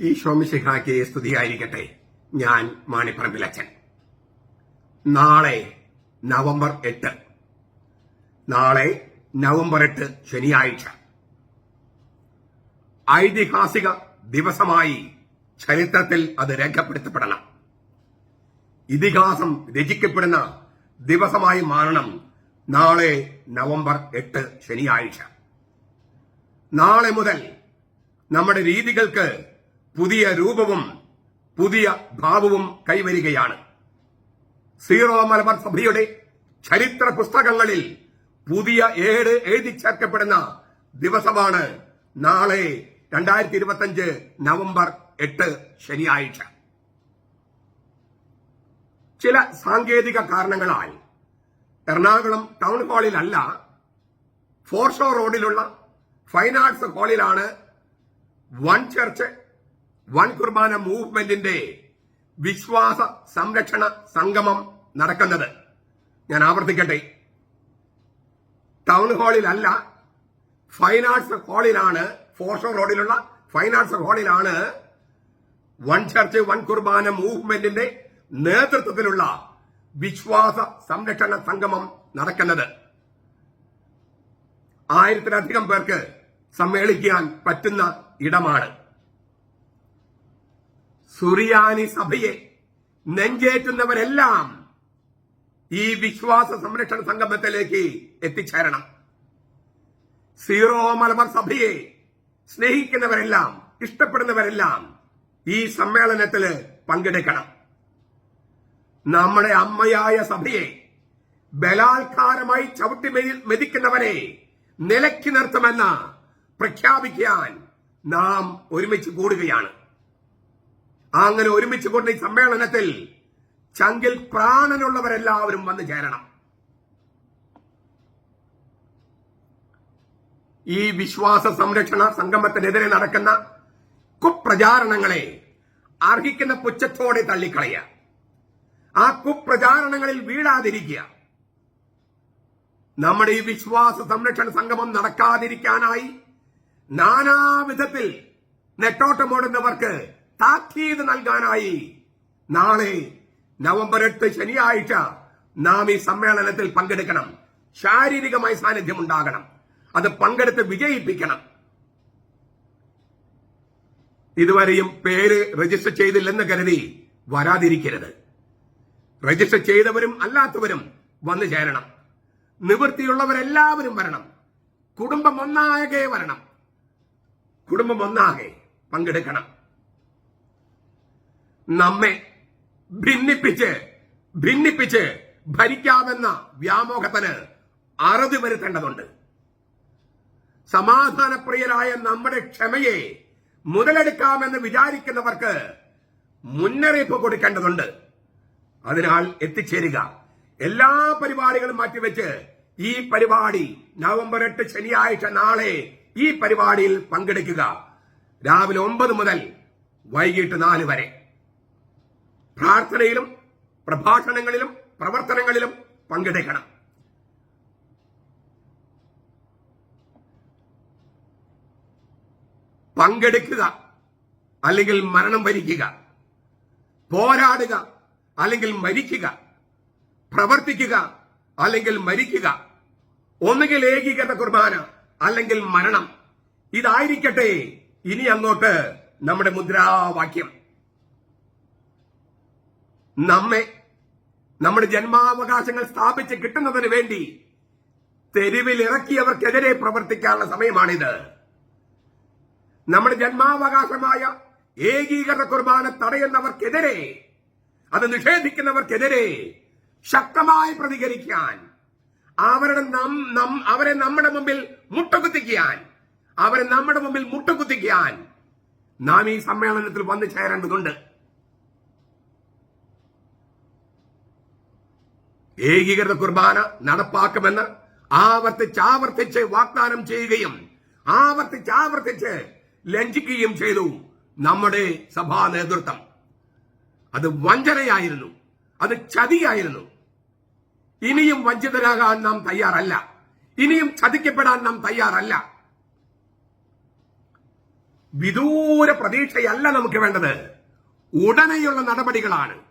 ഈ ശോമിശിഹാക്ക് സ്തുതിയായിരിക്കട്ടെ. ഞാൻ മാണിപ്പറമ്പിലച്ചൻ നാളെ നവംബർ എട്ട്. നാളെ നവംബർ എട്ട് ശനിയാഴ്ച. ഐതിഹാസിക ദിവസമായി ചരിത്രത്തിൽ അത് രേഖപ്പെടുത്തപ്പെടണം. ഇതിഹാസം രചിക്കപ്പെടുന്ന ദിവസമായി മാറണം നാളെ നവംബർ എട്ട് ശനിയാഴ്ച. നാളെ മുതൽ നമ്മുടെ രീതികൾക്ക് പുതിയ രൂപവും പുതിയ ഭാവവും കൈവരികയാണ്. സീറോ മലബാർ സഭയുടെ ചരിത്ര പുസ്തകങ്ങളിൽ പുതിയ ഏട് എഴുതി ചേർക്കപ്പെടുന്ന ദിവസമാണ് നാളെ രണ്ടായിരത്തി ഇരുപത്തിയഞ്ച് നവംബർ എട്ട് ശനിയാഴ്ച. ചില സാങ്കേതിക കാരണങ്ങളാൽ എറണാകുളം ടൗൺ ഹാളിലല്ല ഫോർഷോ റോഡിലുള്ള ഫൈൻ ആർട്സ് ഹാളിലാണ് വൺ ചർച്ച് വൺ കുർബാന മൂവ്മെന്റിന്റെ വിശ്വാസ സംരക്ഷണ സംഗമം നടക്കുന്നത്. ഞാൻ ആവർത്തിക്കട്ടെ. ടൗൺ ഹാളിലല്ല ഫൈൻ ആർട്സ് ഹാളിലാണ് ഫോർഷോ റോഡിലുള്ള ഫൈൻ ആർട്സ് ഹാളിലാണ് വൺ ചർച്ച് വൺ കുർബാന മൂവ്മെന്റിന്റെ നേതൃത്വത്തിലുള്ള വിശ്വാസ സംരക്ഷണ സംഗമം നടക്കുന്നത്. ആയിരത്തിലധികം പേർക്ക് സമ്മേളിക്കാൻ പറ്റുന്ന ഇടമാണ്. സുറിയാനി സഭയെ നെഞ്ചേറ്റുന്നവരെല്ലാം ഈ വിശ്വാസ സംരക്ഷണ സംഗമത്തിലേക്ക് എത്തിച്ചേരണം. സീറോ മലബാർ സഭയെ സ്നേഹിക്കുന്നവരെല്ലാം ഇഷ്ടപ്പെടുന്നവരെല്ലാം ഈ സമ്മേളനത്തിൽ പങ്കെടുക്കണം. നമ്മുടെ അമ്മയായ സഭയെ ബലാത്കാരമായി ചവിട്ടി മെതി- മെതിക്കുന്നവരെ നിലയ്ക്ക് നിർത്തുമെന്ന് പ്രഖ്യാപിക്കാൻ നാം ഒരുമിച്ച് കൂടുകയാണ്. അങ്ങനെ ഒരുമിച്ച് കൊണ്ട് ഈ സമ്മേളനത്തിൽ ചങ്കിൽ പ്രാണനുള്ളവരെല്ലാവരും വന്നു ചേരണം. ഈ വിശ്വാസ സംരക്ഷണ സംഗമത്തിനെതിരെ നടക്കുന്ന കുപ്രചാരണങ്ങളെ അർഹിക്കുന്ന പുച്ഛത്തോടെ തള്ളിക്കളയുക ആ കുപ്രചാരണങ്ങളിൽ വീഴാതിരിക്കുക. നമ്മുടെ ഈ വിശ്വാസ സംരക്ഷണ സംഗമം നടക്കാതിരിക്കാനായി നാനാവിധത്തിൽ നെട്ടോട്ടമോടുന്നവർക്ക് താക്കീത് നൽകാനായി നാളെ നവംബർ എട്ട് ശനിയാഴ്ച നാം ഈ സമ്മേളനത്തിൽ പങ്കെടുക്കണം. ശാരീരികമായി സാന്നിധ്യം ഉണ്ടാകണം അത് പങ്കെടുത്ത് വിജയിപ്പിക്കണം. ഇതുവരെയും പേര് രജിസ്റ്റർ ചെയ്തില്ലെന്ന് കരുതി വരാതിരിക്കരുത്. രജിസ്റ്റർ ചെയ്തവരും അല്ലാത്തവരും വന്നു ചേരണം. നിവൃത്തിയുള്ളവരെല്ലാവരും വരണം. കുടുംബം ഒന്നാകെ വരണം. കുടുംബം ഒന്നാകെ പങ്കെടുക്കണം. നമ്മെ ഭിന്നിപ്പിച്ച് ഭിന്നിപ്പിച്ച് ഭരിക്കാമെന്ന വ്യാമോഹത്തിന് അറുതി വരുത്തേണ്ടതുണ്ട്. സമാധാനപ്രിയരായ നമ്മുടെ ക്ഷമയെ മുതലെടുക്കാമെന്ന് വിചാരിക്കുന്നവർക്ക് മുന്നറിയിപ്പ് കൊടുക്കേണ്ടതുണ്ട്. അതിനാൽ എത്തിച്ചേരുക. എല്ലാ പരിപാടികളും മാറ്റിവെച്ച് ഈ പരിപാടി നവംബർ എട്ട് ശനിയാഴ്ച നാളെ ഈ പരിപാടിയിൽ പങ്കെടുക്കുക. രാവിലെ ഒമ്പത് മുതൽ വൈകിട്ട് നാല് വരെ. പ്രാർത്ഥനയിലും പ്രഭാഷണങ്ങളിലും പ്രവർത്തനങ്ങളിലും പങ്കെടുക്കണം. പങ്കെടുക്കുക അല്ലെങ്കിൽ മരണം വരിക്കുക. പോരാടുക അല്ലെങ്കിൽ മരിക്കുക. പ്രവർത്തിക്കുക അല്ലെങ്കിൽ മരിക്കുക. ഒന്നുകിൽ ഏകീകൃത കുർബാന അല്ലെങ്കിൽ മരണം. ഇതായിരിക്കട്ടെ ഇനി അങ്ങോട്ട് നമ്മുടെ മുദ്രാവാക്യം. നമ്മെ നമ്മുടെ ജന്മാവകാശങ്ങൾ സ്ഥാപിച്ച് കിട്ടുന്നതിന് വേണ്ടി തെരുവിൽ ഇറക്കിയവർക്കെതിരെ പ്രവർത്തിക്കാനുള്ള സമയമാണിത്. നമ്മുടെ ജന്മാവകാശമായ ഏകീകരണ കുർബാന തടയുന്നവർക്കെതിരെ അത് നിഷേധിക്കുന്നവർക്കെതിരെ ശക്തമായി പ്രതികരിക്കാൻ അവരുടെ അവരെ നമ്മുടെ മുമ്പിൽ മുട്ടുകുത്തിക്കാൻ അവരെ നമ്മുടെ മുമ്പിൽ മുട്ടുകുത്തിക്കാൻ നാം ഈ സമ്മേളനത്തിൽ വന്നു ചേരേണ്ടതുണ്ട്. ഏകീകൃത കുർബാന നടപ്പാക്കുമെന്ന് ആവർത്തിച്ചാവർത്തിച്ച് വാഗ്ദാനം ചെയ്യുകയും ആവർത്തിച്ചാവർത്തിച്ച് ലംഘിക്കുകയും ചെയ്തു നമ്മുടെ സഭാ നേതൃത്വം. അത് വഞ്ചനയായിരുന്നു. അത് ചതിയായിരുന്നു. ഇനിയും വഞ്ചിതരാകാൻ നാം തയ്യാറല്ല. ഇനിയും ചതിക്കപ്പെടാൻ നാം തയ്യാറല്ല. വിദൂര പ്രതീക്ഷയല്ല നമുക്ക് വേണ്ടത്. ഉടനെയുള്ള നടപടികളാണ്.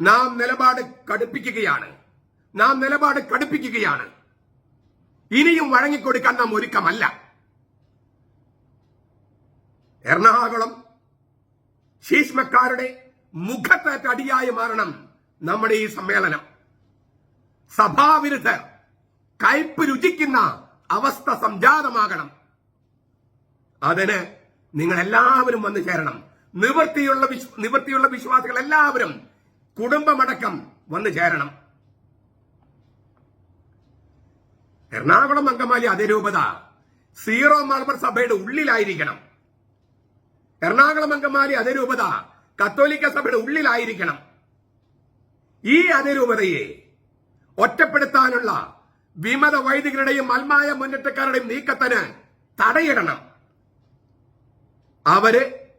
നാം നിലപാട് കടുപ്പിക്കുകയാണ്. നാം നിലപാട് കടുപ്പിക്കുകയാണ്. ഇനിയും വഴങ്ങിക്കൊടുക്കാൻ നാം ഒരുക്കമല്ല. എറണാകുളം ശീഷ്മക്കാരുടെ മുഖത്തെ അടിയായി മാറണം നമ്മുടെ ഈ സമ്മേളനം. സഭാവിരുദ്ധർ കയ്പ് രുചിക്കുന്ന അവസ്ഥ സംജാതമാകണം. അതിന് നിങ്ങൾ എല്ലാവരും വന്നു ചേരണം. നിവൃത്തിയുള്ള നിവൃത്തിയുള്ള വിശ്വാസികൾ എല്ലാവരും കുടുംബമടക്കം വന്നു ചേരണം. എറണാകുളം അങ്കമാലി അതിരൂപത സീറോ മലബാർ സഭയുടെ ഉള്ളിലായിരിക്കണം. എറണാകുളം അങ്കമാലി അതിരൂപത കത്തോലിക്ക സഭയുടെ ഉള്ളിലായിരിക്കണം. ഈ അതിരൂപതയെ ഒറ്റപ്പെടുത്താനുള്ള വിമത വൈദികരുടെയും അൽമായ മുന്നേറ്റക്കാരുടെയും നീക്കത്തിന് തടയിടണം. അവർ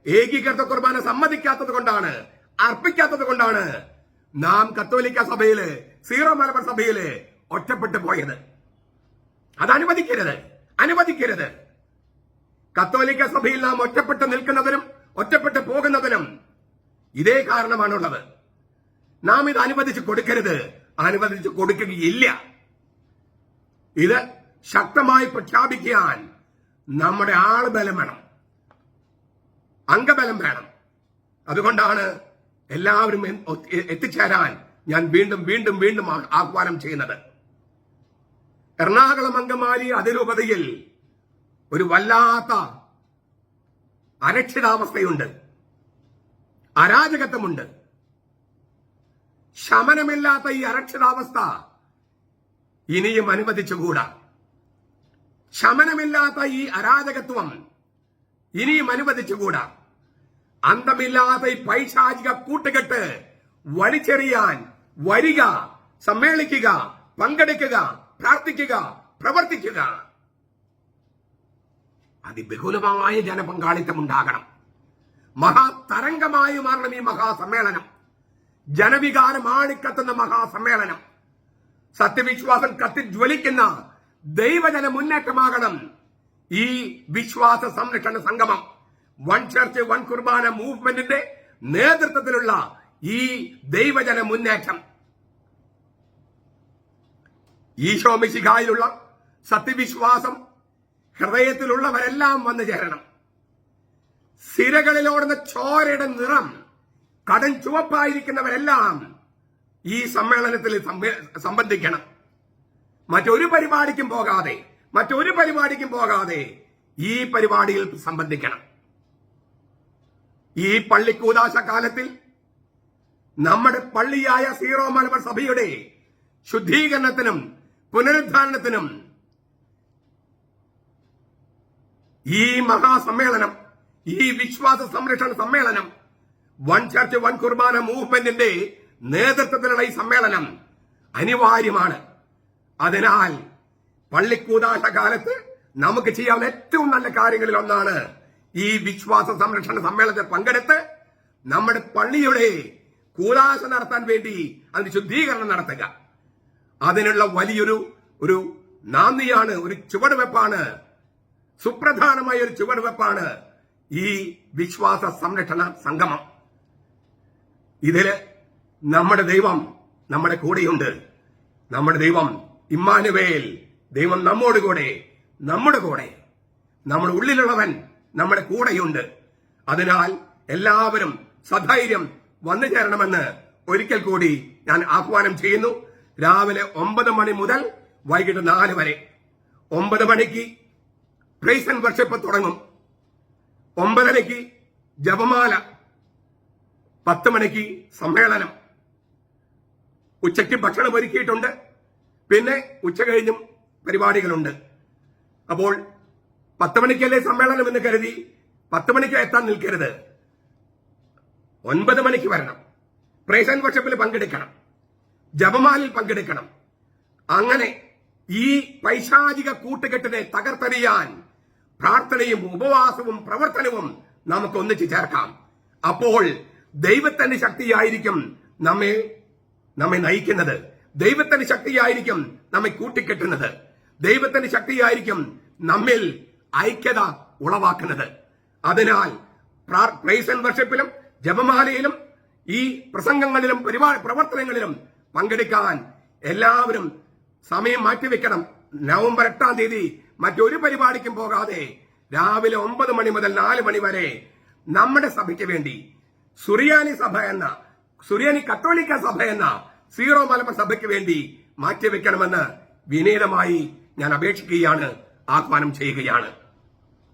ഏകീകൃത കുർബാന സമ്മതിക്കാത്തത് കൊണ്ടാണ് അർപ്പിക്കാത്തത് കൊണ്ടാണ് നാം കത്തോലിക്ക സഭയിൽ സീറോ മലബാർ സഭയിൽ ഒറ്റപ്പെട്ടു പോയത്. അത് അനുവദിക്കരുത്. അനുവദിക്കരുത്. കത്തോലിക്ക സഭയിൽ നാം ഒറ്റപ്പെട്ട് നിൽക്കുന്നതിനും ഒറ്റപ്പെട്ട് പോകുന്നതിനും ഇതേ കാരണമാണുള്ളത്. നാം ഇത് അനുവദിച്ച് കൊടുക്കരുത്. അനുവദിച്ച് കൊടുക്കുകയില്ല. ഇത് ശക്തമായി പ്രഖ്യാപിക്കാൻ നമ്മുടെ ആൾബലം വേണം. അംഗബലം വേണം. അതുകൊണ്ടാണ് എല്ലാവരും എത്തിച്ചേരാൻ ഞാൻ വീണ്ടും വീണ്ടും വീണ്ടും ആഹ്വാനം ചെയ്യുന്നത്. എറണാകുളം അങ്കമാലി അതിരൂപതയിൽ ഒരു വല്ലാത്ത അരക്ഷിതാവസ്ഥയുണ്ട്. അരാജകത്വമുണ്ട്. ശമനമില്ലാത്ത ഈ അരക്ഷിതാവസ്ഥ ഇനിയും അനുവദിച്ചുകൂടാ. ശമനമില്ലാത്ത ഈ അരാജകത്വം ഇനിയും അനുവദിച്ചുകൂടാ. അന്തമില്ലാത്ത ഈ പൈശാചിക കൂട്ടുകെട്ട് വലിച്ചെറിയാൻ വരിക സമ്മേളിക്കുക പങ്കെടുക്കുക പ്രാർത്ഥിക്കുക പ്രവർത്തിക്കുക. അതിബഹുലമായ ജനപങ്കാളിത്തം ഉണ്ടാകണം. മഹാതരംഗമായി മാറണം ഈ മഹാസമ്മേളനം. ജനവികാരം ആളിക്കത്തുന്ന മഹാസമ്മേളനം. സത്യവിശ്വാസം കത്തിജ്വലിക്കുന്ന ദൈവജന മുന്നേറ്റമാകണം ഈ വിശ്വാസ സംരക്ഷണ സംഗമം. വൺ ചർച്ച് വൺ കുർബാന മൂവ്മെന്റിന്റെ നേതൃത്വത്തിലുള്ള ഈ ദൈവജന മുന്നേറ്റം. ഈശോ മിശിഖായിലുള്ള സത്യവിശ്വാസം ഹൃദയത്തിലുള്ളവരെല്ലാം വന്നു ചേരണം. സിരകളിലോടുന്ന ചോരയുടെ നിറം കടൻ ചുവപ്പായിരിക്കുന്നവരെല്ലാം ഈ സമ്മേളനത്തിൽ സംബന്ധിക്കണം. മറ്റൊരു പരിപാടിക്കും പോകാതെ മറ്റൊരു പരിപാടിക്കും പോകാതെ ഈ പരിപാടിയിൽ സംബന്ധിക്കണം. ഈ പള്ളിക്കൂതാശ കാലത്തിൽ നമ്മുടെ പള്ളിയായ സീറോ മലബാർ സഭയുടെ ശുദ്ധീകരണത്തിനും പുനരുദ്ധാരണത്തിനും ഈ മഹാസമ്മേളനം ഈ വിശ്വാസ സംരക്ഷണ സമ്മേളനം വൺ ചർച്ച് വൺ കുർബാന മൂവ്മെന്റിന്റെ നേതൃത്വത്തിലുള്ള ഈ സമ്മേളനം അനിവാര്യമാണ്. അതിനാൽ പള്ളിക്കൂതാശ കാലത്ത് നമുക്ക് ചെയ്യാവുന്ന ഏറ്റവും നല്ല കാര്യങ്ങളിൽ ഒന്നാണ് ഈ വിശ്വാസ സംരക്ഷണ സമ്മേളനത്തിൽ പങ്കെടുത്ത് നമ്മുടെ പള്ളിയുടെ കൂലാശ നടത്താൻ വേണ്ടി അതിന് ശുദ്ധീകരണം നടത്തുക. അതിനുള്ള വലിയൊരു ഒരു നാന്ദിയാണ് ഒരു ചുവടുവെപ്പാണ് സുപ്രധാനമായ ഒരു ചുവടുവെപ്പാണ് ഈ വിശ്വാസ സംരക്ഷണ സംഗമം. ഇതിൽ നമ്മുടെ ദൈവം നമ്മുടെ കൂടെയുണ്ട്. നമ്മുടെ ദൈവം ഇമ്മാനുവേൽ ദൈവം നമ്മോട് കൂടെ നമ്മുടെ കൂടെ നമ്മുടെ ഉള്ളിലുള്ളവൻ നമ്മുടെ കൂടെയുണ്ട്. അതിനാൽ എല്ലാവരും സധൈര്യം വന്നു ചേരണമെന്ന് ഒരിക്കൽ കൂടി ഞാൻ ആഹ്വാനം ചെയ്യുന്നു. രാവിലെ ഒമ്പത് മണി മുതൽ വൈകിട്ട് നാല് വരെ. ഒമ്പത് മണിക്ക് പ്രൈസ് ആൻഡ് വർഷിപ്പ് തുടങ്ങും. ഒമ്പതരയ്ക്ക് ജപമാല. പത്ത് മണിക്ക് സമ്മേളനം. ഉച്ചയ്ക്ക് ഭക്ഷണം ഒരുക്കിയിട്ടുണ്ട്. പിന്നെ ഉച്ച കഴിഞ്ഞും പരിപാടികളുണ്ട്. അപ്പോൾ പത്ത് മണിക്കല്ലേ സമ്മേളനം എന്ന് കരുതി പത്ത് മണിക്ക് എത്താൻ നിൽക്കരുത്. ഒൻപത് മണിക്ക് വരണം. പ്രേസൻ വർഷപ്പിൽ പങ്കെടുക്കണം. ജപമാലിൽ പങ്കെടുക്കണം. അങ്ങനെ ഈ പൈശാചിക കൂട്ടുകെട്ടിനെ തകർത്തെറിയാൻ പ്രാർത്ഥനയും ഉപവാസവും പ്രവർത്തനവും നമുക്ക് ഒന്നിച്ചു ചേർക്കാം. അപ്പോൾ ദൈവത്തിന്റെ ശക്തിയായിരിക്കും നമ്മെ നമ്മെ നയിക്കുന്നത്. ദൈവത്തിന്റെ ശക്തിയായിരിക്കും നമ്മെ കൂട്ടിക്കെട്ടുന്നത്. ദൈവത്തിന്റെ ശക്തിയായിരിക്കും നമ്മിൽ ഐക്യത ഉളവാക്കുന്നത്. അതിനാൽ പ്രൈസ് ആൻഡ് വർഷിപ്പിലും ജപമാലയിലും ഈ പ്രസംഗങ്ങളിലും പരിപാടി പ്രവർത്തനങ്ങളിലും പങ്കെടുക്കാൻ എല്ലാവരും സമയം മാറ്റിവെക്കണം. നവംബർ എട്ടാം തീയതി മറ്റൊരു പരിപാടിക്കും പോകാതെ രാവിലെ ഒമ്പത് മണി മുതൽ നാല് മണി വരെ നമ്മുടെ സഭയ്ക്ക് വേണ്ടി സുറിയാനി സഭ എന്ന സുറിയാനി കത്തോലിക്ക സഭ എന്ന സീറോ മലബാർ സഭയ്ക്ക് വേണ്ടി മാറ്റിവെക്കണമെന്ന് വിനീതമായി ഞാൻ അപേക്ഷിക്കുകയാണ് ആഹ്വാനം ചെയ്യുകയാണ്.